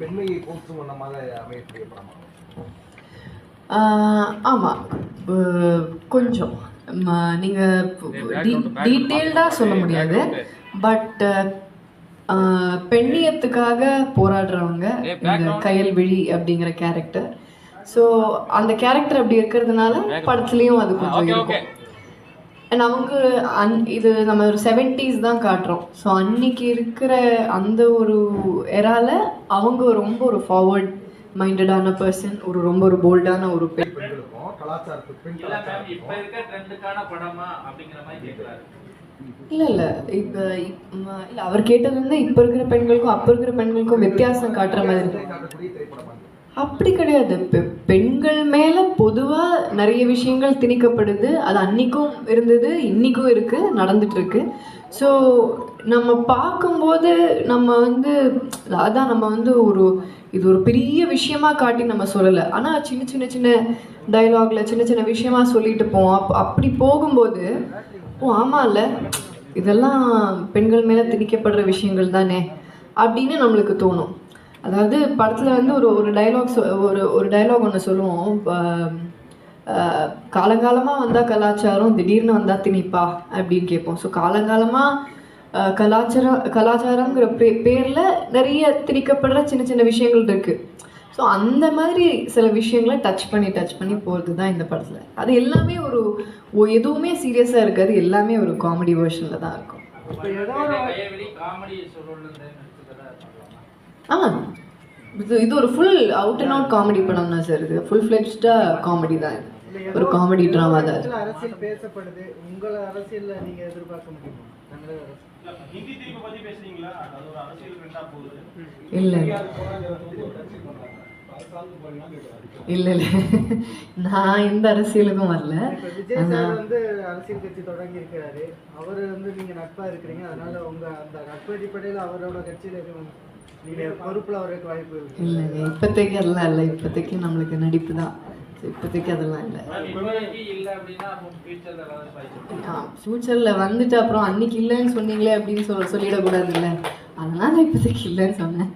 பெண்மையை போற்றும் வண்ணமாக அமையக்கூடிய படமா? ஆமாம் கொஞ்சம். நீங்கள் டீட்டெயில்டாக சொல்ல முடியாது. பட் பெண்ணியத்துக்காக போராடுறவங்க இந்த கயல்விழி அப்படிங்கிற கேரக்டர் ஸோ அந்த கேரக்டர் அப்படி இருக்கிறதுனால படத்துலேயும் அது கொஞ்சம் இருக்கும். அண்ட் அவங்க அன் இது நம்ம ஒரு செவன்ட்டீஸ் தான் காட்டுறோம். ஸோ அன்னைக்கு இருக்கிற அந்த ஒரு எரால அவங்க ரொம்ப ஒரு ஃபார்வர்ட் மைண்டடான பர்சன் ஒரு ரொம்ப ஒரு போல்டான ஒரு பெண். பெண்களுக்கும் கலாச்சாரத்துக்கு பெண் இல்ல மேம் இப்ப கலாச்சாரத்துக்கும் இருக்க ட்ரெண்டுக்கான படமா அப்படிங்கிற மாதிரி கேக்குறாரு. இல்லை இல்லை. இப்போ இல்லை அவர் கேட்டது வந்து இப்போ இருக்கிற பெண்களுக்கும் அப்போ இருக்கிற பெண்களுக்கும் வித்தியாசம் காட்டுற மாதிரி அப்படி கிடையாது. பெ- பெண்கள் மேல பொதுவா நிறைய விஷயங்கள் திணிக்கப்படுது. அது அன்னைக்கும் இருந்தது இன்னைக்கும் இருக்கு நடந்துட்டு இருக்கு ஸோ நம்ம பார்க்கும்போது நம்ம வந்து அதான் நம்ம வந்து ஒரு இது ஒரு பெரிய விஷயமா காட்டி நம்ம சொல்லலை. ஆனால் சின்ன சின்ன சின்ன டைலாகில் சின்ன சின்ன விஷயமா சொல்லிட்டு போவோம். அப் அப்படி போகும்போது ஓ ஆமாம்ல இதெல்லாம் பெண்கள் மேலே திணிக்கப்படுற விஷயங்கள் தானே? அப்படின்னு நம்மளுக்கு தோணும். அதாவது படத்தில் வந்து ஒரு ஒரு டைலாக் ஒரு ஒரு டைலாக் ஒன்று சொல்லுவோம். காலங்காலமாக வந்தால் கலாச்சாரம் திடீர்னு வந்தால் திணிப்பா அப்படின்னு கேட்போம். ஸோ காலங்காலமாக கலாச்சாரம் கலாச்சாரங்கிற பே பேரில் நிறைய திணிக்கப்படுற சின்ன சின்ன விஷயங்கள் இருக்குது ஸோ அந்த மாதிரி சில விஷயங்களை டச் பண்ணி டச் பண்ணி போகிறது தான் இந்த படத்தில். அது எல்லாமே ஒரு எதுவுமே சீரியஸாக இருக்காது. எல்லாமே ஒரு காமெடி வேர்ஷனில் தான் இருக்கும். ஆ இது இது ஒரு full out and out comedy படம் தான் சார் இது ஃபுல் ஃப்ளெஜ்டாக காமெடி தான் இது. ஒரு காமெடி ட்ராமா தான் அரசியல் பேசப்படுது. உங்களை அரசியல்ல நீங்க எதிர்பார்க்க முடியுமா? தமிழக அரசு. ஹிந்தி திருப்பி பத்தி பேசுறீங்களா அது ஒரு அரசியல் ட்ரெண்டா போகுது. இல்லை இல்லை. இல்லை நான் எந்த அரசியலுக்கும் வரல. இப்ப விஜய் சார் வந்து அரசியல் கட்சி தொடங்கி இருக்கிறாரு. அவரு வந்து நீங்க நட்பா இருக்கிறீங்க. அதனால உங்க அந்த நட்பு அடிப்படையில அவரோட கட்சியில இல்லைங்க இப்போதைக்கு அதெல்லாம் இல்லை. இப்போதைக்கு நம்மளுக்கு நடிப்பு தான். இப்போதைக்கு அதெல்லாம் இல்லை. இல்ல ஃபியூச்சர்ல ஏதாவது வாய்ப்பு ஃப்யூச்சரில் வந்துட்டு அப்புறம் அன்னைக்கு இல்லைன்னு சொன்னீங்களே அப்படின்னு சொல்ல சொல்லிடக்கூடாதுல்ல அதனால இப்போதைக்கு இல்லைன்னு சொன்னேன்.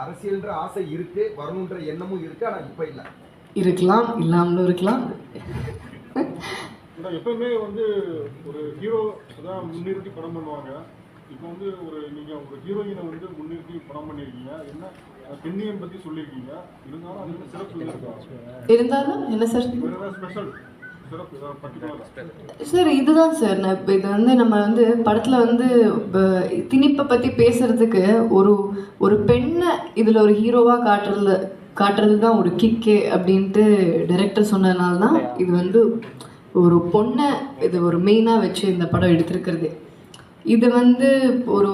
அரசியல்ன்ற ஆசை இருக்கு வரணுன்ற எண்ணமும் இருக்கு ஆனா இப்ப இல்ல. இருக்கலாம் இல்லாமலும் இருக்கலாம். எப்பவுமே வந்து ஒரு ஹீரோ தான் முன்னிறுத்தி படம் பண்ணுவாங்க. இப்போ வந்து ஒரு நீங்க ஒரு ஹீரோயினை வந்து முன்னிறுத்தி படம் பண்ணியிருக்கீங்க என்ன பெண்ணியம் பத்தி சொல்லியிருக்கீங்க இருந்தாலும் அது வந்து சிறப்பு. இருந்தாலும் என்ன சார்? ஸ்பெஷல் சார் இதுதான் சார். நான் இப்போ இது வந்து நம்ம வந்து படத்தில் வந்து திணிப்பை பற்றி பேசுறதுக்கு ஒரு ஒரு பெண்ணை இதில் ஒரு ஹீரோவாக காட்டுறதுல காட்டுறது தான் ஒரு கிக்கே அப்படின்ட்டு டைரக்டர் சொன்னதுனால தான் இது வந்து ஒரு பொண்ணை இது ஒரு மெயினாக வச்சு இந்த படம் எடுத்திருக்கிறது. இது வந்து ஒரு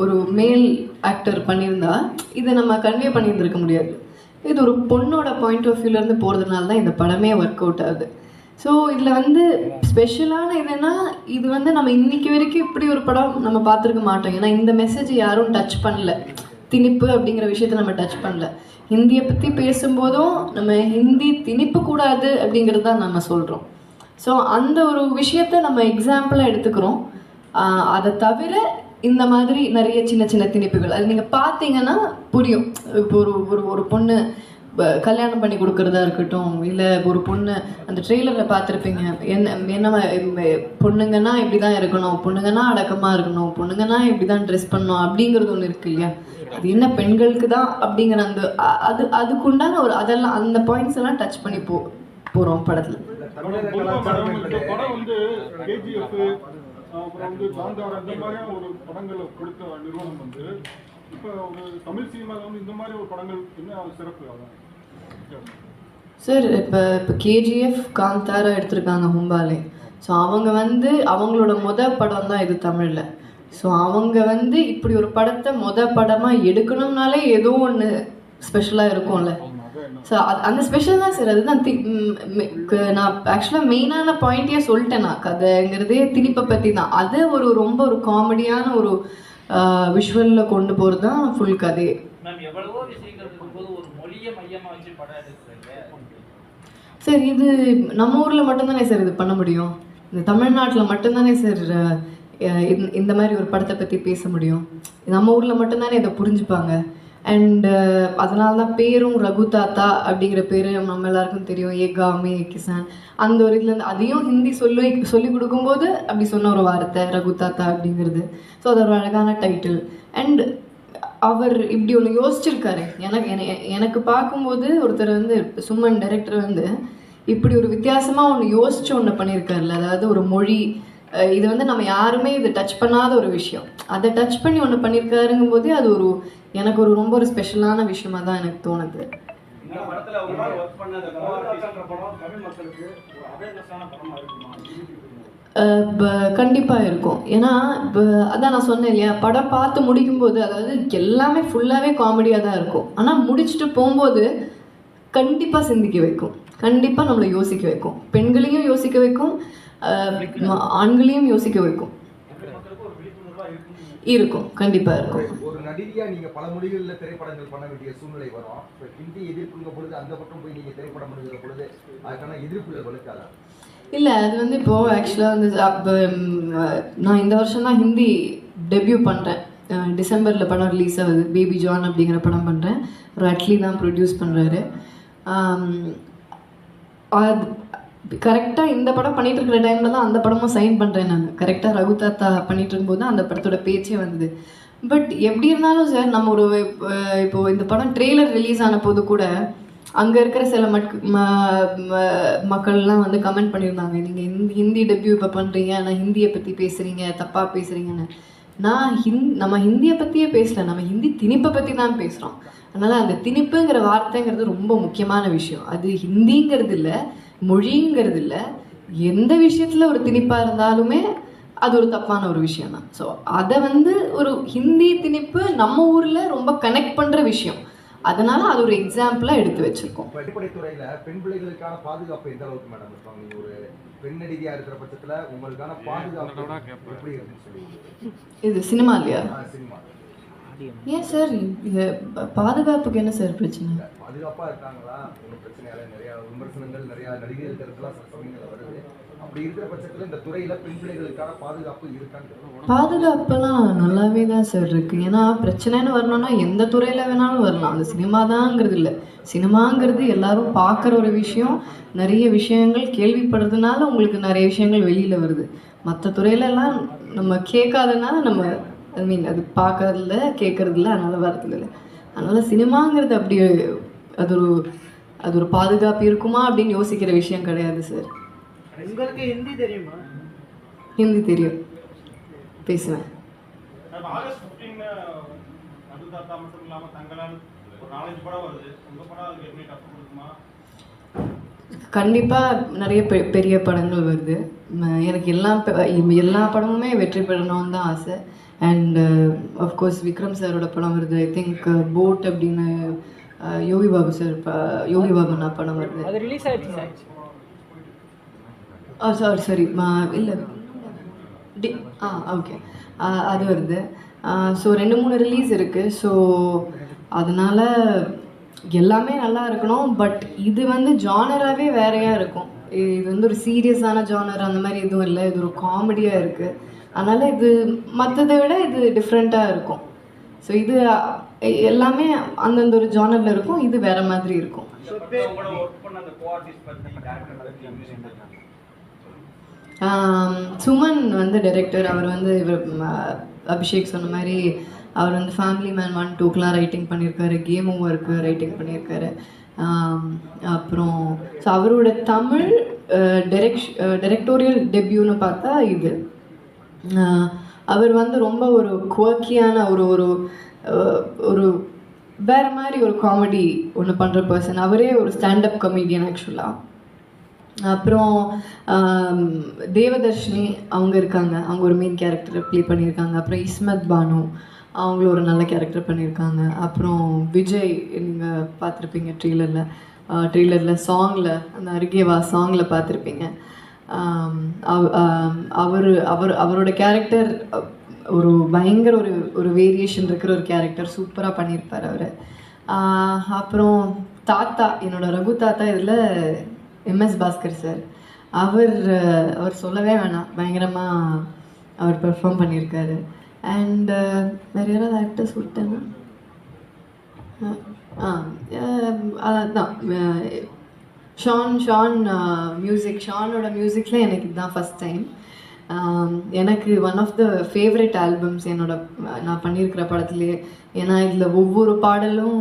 ஒரு மேல் ஆக்டர் பண்ணியிருந்தா இதை நம்ம கன்வே பண்ணியிருந்திருக்க முடியாது. இது ஒரு பொண்ணோட பாயிண்ட் ஆஃப் வியூலேருந்து போகிறதுனால தான் இந்த படமே ஒர்க் அவுட் ஆகுது. ஸோ இதில் வந்து ஸ்பெஷலான இதுன்னா இது வந்து நம்ம இன்னைக்கு வரைக்கும் இப்படி ஒரு படம் நம்ம பார்த்துருக்க மாட்டோம். ஏன்னா இந்த மெசேஜ் யாரும் டச் பண்ணல. திணிப்பு அப்படிங்கிற விஷயத்த நம்ம டச் பண்ணல. ஹிந்தியை பற்றி பேசும்போதும் நம்ம ஹிந்தி திணிப்பு கூடாது அப்படிங்கிறது தான் நம்ம சொல்கிறோம் ஸோ அந்த ஒரு விஷயத்த நம்ம எக்ஸாம்பிளாக எடுத்துக்கிறோம். அதை தவிர இந்த மாதிரி நிறைய சின்ன சின்ன திணிப்புகள். அது நீங்கள் பார்த்தீங்கன்னா புரியும். இப்போ ஒரு ஒரு ஒரு பொண்ணு கல்யாணம் பண்ணி கொடுக்கறதா இருக்கட்டும் இல்லை ஒரு பொண்ணு அந்த ட்ரெய்லரில் பார்த்துருப்பீங்க என்ன என்ன பொண்ணுங்கன்னா இப்படி தான் இருக்கணும் பொண்ணுங்கன்னா அடக்கமாக இருக்கணும் பொண்ணுங்கன்னா இப்படி தான் ட்ரெஸ் பண்ணணும் அப்படிங்கிறது ஒன்று இருக்கு இல்லையா? அது என்ன பெண்களுக்கு தான் அப்படிங்கிற அந்த அது அதுக்குண்டான ஒரு அதெல்லாம் அந்த பாயிண்ட்ஸ் எல்லாம் டச் பண்ணி போ போகிறோம் படத்தில். அப்புறம் வந்து காந்தாரா இந்த மாதிரியான ஒரு படங்களை கொடுத்த நிறுவனம் வந்து இப்போ ஒரு தமிழ் சினிமாவில் வந்து இந்த மாதிரி ஒரு படங்கள் என்ன சிறப்பு அதான் சார் இப்போ இப்போ கேஜிஎஃப் காந்தாரா எடுத்திருக்காங்க ஹும்பாலே ஸோ அவங்க வந்து அவங்களோட மொத படம் தான் இது தமிழில். ஸோ அவங்க வந்து இப்படி ஒரு படத்தை மொத படமாக எடுக்கணும்னாலே ஏதோ ஒன்று ஸ்பெஷலாக இருக்கும்ல. ஸோ அது அந்த ஸ்பெஷல் தான் சார் அதுதான் தி ம், மெ- க- நான் ஆக்சுவலாக மெயினான பாயிண்ட்டே சொல்லிட்டேன் நான். கதைங்கிறதே திணிப்பை பற்றி தான். அது ஒரு ரொம்ப ஒரு காமெடியான ஒரு விஷுவலில் கொண்டு போகிறது தான் ஃபுல் எடுக்கிறீங்க. சார் இது நம்ம ஊரில் மட்டும்தானே சார் இது பண்ண முடியும்? இந்த தமிழ்நாட்டில் மட்டும்தானே சார் இந்த மாதிரி ஒரு படத்தை பற்றி பேச முடியும்? நம்ம ஊரில் மட்டும்தானே இதை புரிஞ்சுப்பாங்க? அண்டு uh, அதனால தான் பேரும் ரகு தாத்தா அப்படிங்கிற பேர் நம்ம எல்லாருக்கும் தெரியும். ஏ காமே ஏ கிசான். அந்த ஒரு இதுலேருந்து அதையும் ஹிந்தி சொல்லி சொல்லி கொடுக்கும்போது அப்படி சொன்ன ஒரு வார்த்தை ரகு தாத்தா அப்படிங்கிறது. ஸோ அது ஒரு அழகான டைட்டில் அண்ட் அவர் இப்படி ஒன்று யோசிச்சிருக்காரு. எனக்கு எனக்கு பார்க்கும்போது ஒருத்தர் வந்து சும்மன் டைரக்டர் வந்து இப்படி ஒரு வித்தியாசமாக ஒன்று யோசிச்சு ஒன்று பண்ணியிருக்காருல்ல. அதாவது ஒரு மொழி இது வந்து நம்ம யாருமே இது டச் பண்ணாத ஒரு விஷயம். அதை டச் பண்ணி ஒன்று பண்ணியிருக்காருங்கும் போதே அது ஒரு எனக்கு ஒரு ரொம்ப ஒரு ஸ்பெஷலான விஷயமா தான் எனக்கு தோணுது. கண்டிப்பாக இருக்கும்? ஏன்னா இப்போ அதான் நான் சொன்னேன் இல்லையா படம் பார்த்து முடிக்கும்போது அதாவது எல்லாமே ஃபுல்லாகவே காமெடியாக தான் இருக்கும். ஆனால் முடிச்சுட்டு போகும்போது கண்டிப்பாக சிந்திக்க வைக்கும். கண்டிப்பாக நம்மளை யோசிக்க வைக்கும். பெண்களையும் யோசிக்க வைக்கும். ஆண்களையும் யோசிக்க வைக்கும். இருக்கும் கண்டிப்பாக இருக்கும். ஒரு நடிகையா நீங்க பல மொழிகள்ல திரைப்படங்கள் பண்ண வேண்டிய சூழ்நிலை வரும். ஹிந்தி எதிர்ப்புங்க பொழுது அந்த பக்கம் போய் நீங்க திரைப்படம் பண்ணுகிற பொழுது அதுக்கான எதிர்ப்புகள் வலுக்காதா? இல்லை அது வந்து இப்போது ஆக்சுவலாக வந்து நான் இந்த வருஷம் தான் ஹிந்தி டெபியூ பண்ணுறேன் டிசம்பரில் படம் ரிலீஸ் ஆகுது. பேபி ஜான் அப்படிங்கிற படம் பண்ணுறேன் ஒரு அட்லி தான் ப்ரொடியூஸ் பண்ணுறாரு கரெக்டாக இந்த படம் பண்ணிட்டு இருக்கிற டைமில் தான் அந்த படமும் சைன் பண்ணுறேன் நான். கரெக்டாக ரகு தாத்தா பண்ணிட்டு இருக்கும்போது தான் அந்த படத்தோட பேச்சே வந்தது. பட் எப்படி இருந்தாலும் சார் நம்ம ஒரு இப்போது இந்த படம் ட்ரெய்லர் ரிலீஸ் ஆன போது கூட அங்கே இருக்கிற சில மட் ம- மக்கள்லாம் வந்து கமெண்ட் பண்ணியிருந்தாங்க. நீங்கள் ஹிந்தி ஹிந்தி டெபியூ இப்போ பண்ணுறீங்க ஆனால் ஹிந்தியை பற்றி பேசுகிறீங்க தப்பாக பேசுகிறீங்கன்னு நான் ஹிந் நம்ம ஹிந்தியை பற்றியே பேசல. நம்ம ஹிந்தி திணிப்பை பற்றி தான் பேசுகிறோம் அதனால் அந்த திணிப்புங்கிற வார்த்தைங்கிறது ரொம்ப முக்கியமான விஷயம். அது ஹிந்திங்கிறது இல்லை. மொழிங்கிறது இல்லை எந்த விஷயத்தில் ஒரு திணிப்பாக இருந்தாலுமே அது ஒரு தப்பான ஒரு விஷயம் தான் ஸோ அதை வந்து ஒரு ஹிந்தி திணிப்பு நம்ம ஊரில் ரொம்ப கனெக்ட் பண்ணுற விஷயம். அதனால அது ஒரு எக்ஸாம்பிளாக எடுத்து வச்சுருக்கோம். அடிப்படை துறையில பெண் பிள்ளைகளுக்கான பாதுகாப்பு எந்த அளவுக்கு மேடம் இருப்பாங்க நீங்க ஒரு பெண் நடிகையா இருக்கிற பட்சத்துல உங்களுக்கான பாதுகாப்பு எப்படி இருக்குன்னு இது சினிமா இல்லையா? சினிமா. ஏன் சார் இது பாதுகாப்புக்கு என்ன சார் பிரச்சனை? பாதுகாப்பா இருக்காங்களா? ஒன்றும் பிரச்சனை இல்லை. நிறைய விமர்சனங்கள் வருது. அப்படி இருக்கிற இந்த பெண் பிள்ளைகளுக்கான பாதுகாப்பு இருக்கான்னு பாதுகாப்பெல்லாம் நல்லாவே தான் சார் இருக்குது ஏன்னா பிரச்சனைன்னு வரணும்னா எந்த துறையில் வேணாலும் வரலாம். அது சினிமா தாங்கிறது இல்லை. சினிமாங்கிறது எல்லாரும் பார்க்குற ஒரு விஷயம். நிறைய விஷயங்கள் கேள்விப்படுறதுனால உங்களுக்கு நிறைய விஷயங்கள் வெளியில் வருது. மற்ற துறையிலலாம் நம்ம கேட்காதனால நம்ம ஐ மீன் அது பார்க்கறதில்ல கேட்கறதில்ல அதனால் வரதில்லை. அதனால் சினிமாங்கிறது அப்படி அது ஒரு அது ஒரு பாதுகாப்பு இருக்குமா அப்படின்னு யோசிக்கிற விஷயம் கிடையாது சார் உங்களுக்கு ஹிந்தி தெரியுமா? ஹிந்தி தெரியும். பேசுவேன். கண்டிப்பாக நிறைய பெ பெரிய படங்கள் வருது. எனக்கு எல்லா எல்லா படமுமே வெற்றி பெறணும்னு தான் ஆசை. அண்ட் அஃப்கோர்ஸ் விக்ரம் சாரோட படம் வருது. ஐ திங்க் போட் அப்படின்னு யோகி பாபு சார் ப- யோகி பாபுனா படம் வருது அது ரிலீஸ் ஆயிடுச்சு சார். ஆ சாரி சாரி இல்லை. டி ஆ ஓகே அது வருது. ஸோ ரெண்டு மூணு ரிலீஸ் இருக்குது ஸோ அதனால் எல்லாமே நல்லா இருக்கணும். பட் இது வந்து ஜானராகவே வேறையாக இருக்கும். இது வந்து ஒரு சீரியஸான ஜானர் அந்த மாதிரி எதுவும் இல்லை. இது ஒரு காமெடியாக இருக்குது அதனால் இது மற்றதை விட இது டிஃப்ரெண்ட்டாக இருக்கும். ஸோ இது எல்லாமே அந்தந்த ஒரு ஜானரில் இருக்கும். இது வேறு மாதிரி இருக்கும். சுமன் வந்து டைரக்டர் அவர் வந்து இவர் அபிஷேக் சொன்ன மாதிரி அவர் வந்து ஃபேமிலி மேன் ஒன் டூக்கெலாம் ரைட்டிங் பண்ணியிருக்காரு கேம் ஓவருக்கு ரைட்டிங் பண்ணியிருக்காரு அப்புறம் ஸோ அவரோட தமிழ் டைரெக்ஷ் டைரக்டோரியல் டெபியூன்னு பார்த்தா இது. அவர் வந்து ரொம்ப ஒரு குவர்க்கியான ஒரு ஒரு ஒரு வேற மாதிரி ஒரு காமெடி ஒன்று பண்ணுற பர்சன் அவரே ஒரு ஸ்டாண்டப் கமெடியன் ஆக்சுவலாக அப்புறம் தேவதர்ஷினி அவங்க இருக்காங்க. அவங்க ஒரு மெயின் கேரக்டரை ப்ளே பண்ணியிருக்காங்க. அப்புறம் இஸ்மத் பானு அவங்களும் ஒரு நல்ல கேரக்டர் பண்ணியிருக்காங்க. அப்புறம் விஜய் நீங்கள் பார்த்துருப்பீங்க ட்ரெய்லரில் ட்ரெய்லரில் சாங்கில் அந்த அருகேவா சாங்கில் பார்த்துருப்பீங்க. Um, um, அவர் அவர் அவரோட கேரக்டர் ஒரு பயங்கர ஒரு ஒரு வேரியேஷன் இருக்கிற ஒரு கேரக்டர் சூப்பராக பண்ணியிருப்பார் அவர். அப்புறம் தாத்தா என்னோட ரகு தாத்தா இதில் எம்எஸ் பாஸ்கர் சார் அவர் அவர் சொல்லவே வேணாம். பயங்கரமாக அவர் பெர்ஃபார்ம் பண்ணியிருக்காரு. அண்ட் uh, வேறு யாராவது ஆக்டர்ஸ் விட்டேன்னா ஆ அதான் ஷான் ஷான் மியூசிக் ஷானோட மியூசிக்கில் எனக்கு இதுதான் ஃபஸ்ட் டைம் um, எனக்கு one of the favourite albums என்னோட நான் பண்ணியிருக்கிற படத்துலேயே ஏன்னா இதில் ஒவ்வொரு பாடலும்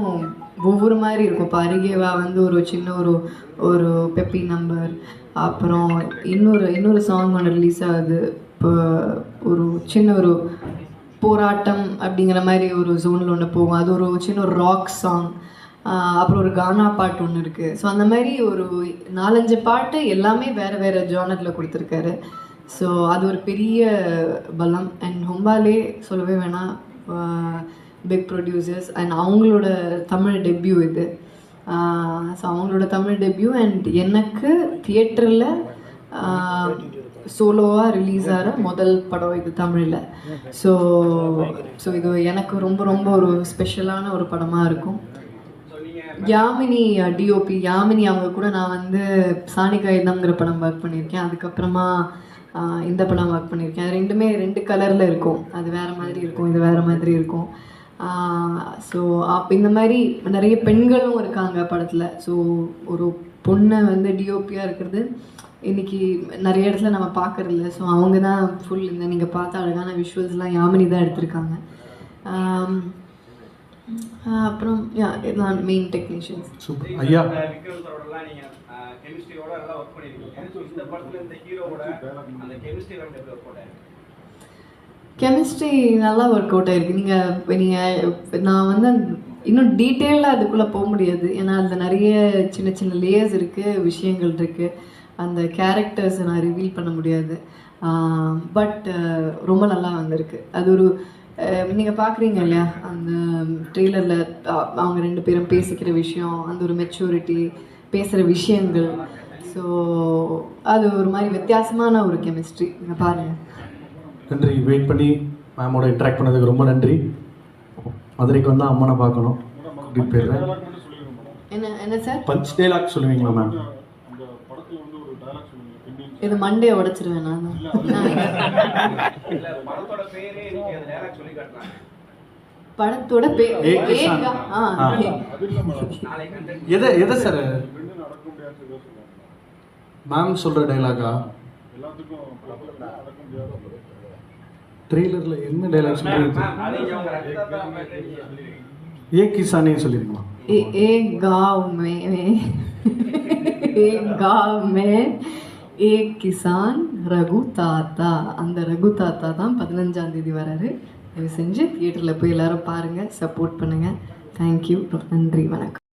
ஒவ்வொரு மாதிரி இருக்கும். இப்போ அருகேவா வந்து ஒரு சின்ன ஒரு ஒரு பெப்பி நம்பர் அப்புறம் இன்னொரு இன்னொரு சாங் ஒன்று ரிலீஸ் ஆகுது. இப்போ ஒரு சின்ன ஒரு போராட்டம் அப்படிங்கிற மாதிரி ஒரு ஜோனில் ஒன்று போகும். அது ஒரு சின்ன ஒரு ராக் சாங் அப்புறம் ஒரு கானா பாட்டு ஒன்று இருக்குது ஸோ அந்த மாதிரி ஒரு நாலஞ்சு பாட்டு எல்லாமே வேறு வேறு ஜானரில் கொடுத்துருக்காரு. ஸோ அது ஒரு பெரிய பலம். அண்ட் ஹொம்பாலே சொல்லவே வேணாம். பிக் ப்ரொடியூசர்ஸ் அண்ட் அவங்களோட தமிழ் டெபியூ இது. ஸோ அவங்களோட தமிழ் டெபியூ அண்ட் எனக்கு தியேட்டரில் சோலோவாக ரிலீஸ் ஆகிற முதல் படம் இது தமிழில். ஸோ ஸோ இது எனக்கு ரொம்ப ரொம்ப ஒரு ஸ்பெஷலான ஒரு படமாக இருக்கும். யாமினி டிஓபி யாமினி அவங்க கூட நான் வந்து சாணிகாயுதம்ங்கிற படம் ஒர்க் பண்ணியிருக்கேன். அதுக்கப்புறமா இந்த படம் ஒர்க் பண்ணியிருக்கேன். ரெண்டுமே ரெண்டு கலரில் இருக்கும். அது வேறு மாதிரி இருக்கும் இது வேறு மாதிரி இருக்கும். ஸோ அப்போ இந்த மாதிரி நிறைய பெண்களும் இருக்காங்க படத்தில். ஸோ ஒரு பொண்ணை வந்து டிஓபியாக இருக்கிறது இன்னைக்கு நிறைய இடத்துல நம்ம பார்க்கறதில்ல ஸோ அவங்க தான் ஃபுல் இந்த நீங்கள் பார்த்த அழகான விஷுவல்ஸ்லாம் யாமினி தான் எடுத்திருக்காங்க. அப்புறம் யா இதெல்லாம் மெயின் டெக்னீஷியன்ஸ் சூப்பர். ஐயா. விக்ரம் சாரோடலாம் நீங்க கெமிஸ்ட்ரியோட எல்லாம் ஒர்க் பண்ணிருக்கீங்க. இந்த படத்துல இந்த ஹீரோவோட அந்த கெமிஸ்ட்ரி நல்லா ஒர்க் அவுட் ஆயிருக்கு. நீங்கள் நீங்கள் நான் வந்து இன்னும் டீட்டெயிலாக அதுக்குள்ளே போக முடியாது. ஏன்னா அதில் நிறைய சின்ன சின்ன லேயர்ஸ் இருக்குது விஷயங்கள் இருக்குது அந்த கேரக்டர்ஸை நான் ரிவீல் பண்ண முடியாது. பட் ரொம்ப நல்லா வந்திருக்கு அது ஒரு நீங்கள் பார்க்குறீங்க இல்லையா அந்த ட்ரெய்லரில் அவங்க ரெண்டு பேரும் பேசிக்கிற விஷயம் அந்த ஒரு மெச்சூரிட்டி பேசுகிற விஷயங்கள். ஸோ அது ஒரு மாதிரி வித்தியாசமான ஒரு கெமிஸ்ட்ரி நீங்கள் பாருங்கள் நன்றி. வெயிட் பண்ணி மேமோட இன்ட்ராக்ட் பண்ணதுக்கு ரொம்ப நன்றி. மதுரைக்கு வந்தால் அம்மனை பார்க்கணும். கூட்டிகிட்டு போயிடுறேன். என்ன என்ன சார் பஞ்ச் டைலாக் சொல்லுவீங்களா மேம் அந்த படத்துல வந்து ஒரு டைலாக் சொல்லுங்க பெண்ணின் இது மண்டே உடைச்சிருவேன் நான் இல்ல படத்தோட பேரே நீங்க அந்த நேரம் சொல்லி காட்டலாம் படத்தோட பேர் ஏ கிஷான். ஏகா ஆ ஆ. ஏ. அது இல்லை மேடம் நாளைக்கு கண்டென்ட் எதை எதை சார் பெண்ணு நடக்க முடியாத ஏதோ சொல்லுவாங்க மேம் சொல்கிற டைலாகா எல்லாத்துக்கும் படத்துல நடக்க முடியாத ட்ரெய்லரில் என்ன டைலாக் சொல்கிறீங்க நீங்க உங்க ரத்தத்தை பத்தி நீங்க சொல்லிருக்கீங்க ஏ கிசானே சொல்லிருக்கமா ए, एक गांव में एक गांव में ஏ கிசான் ரகு தாத்தா. அந்த ரகு தாத்தா தான் பதினஞ்சாம் தேதி வராரு. தயவு செஞ்சு தியேட்டரில் போய் எல்லாரும் பாருங்கள் சப்போர்ட் பண்ணுங்கள் தேங்க்யூ நன்றி. வணக்கம்.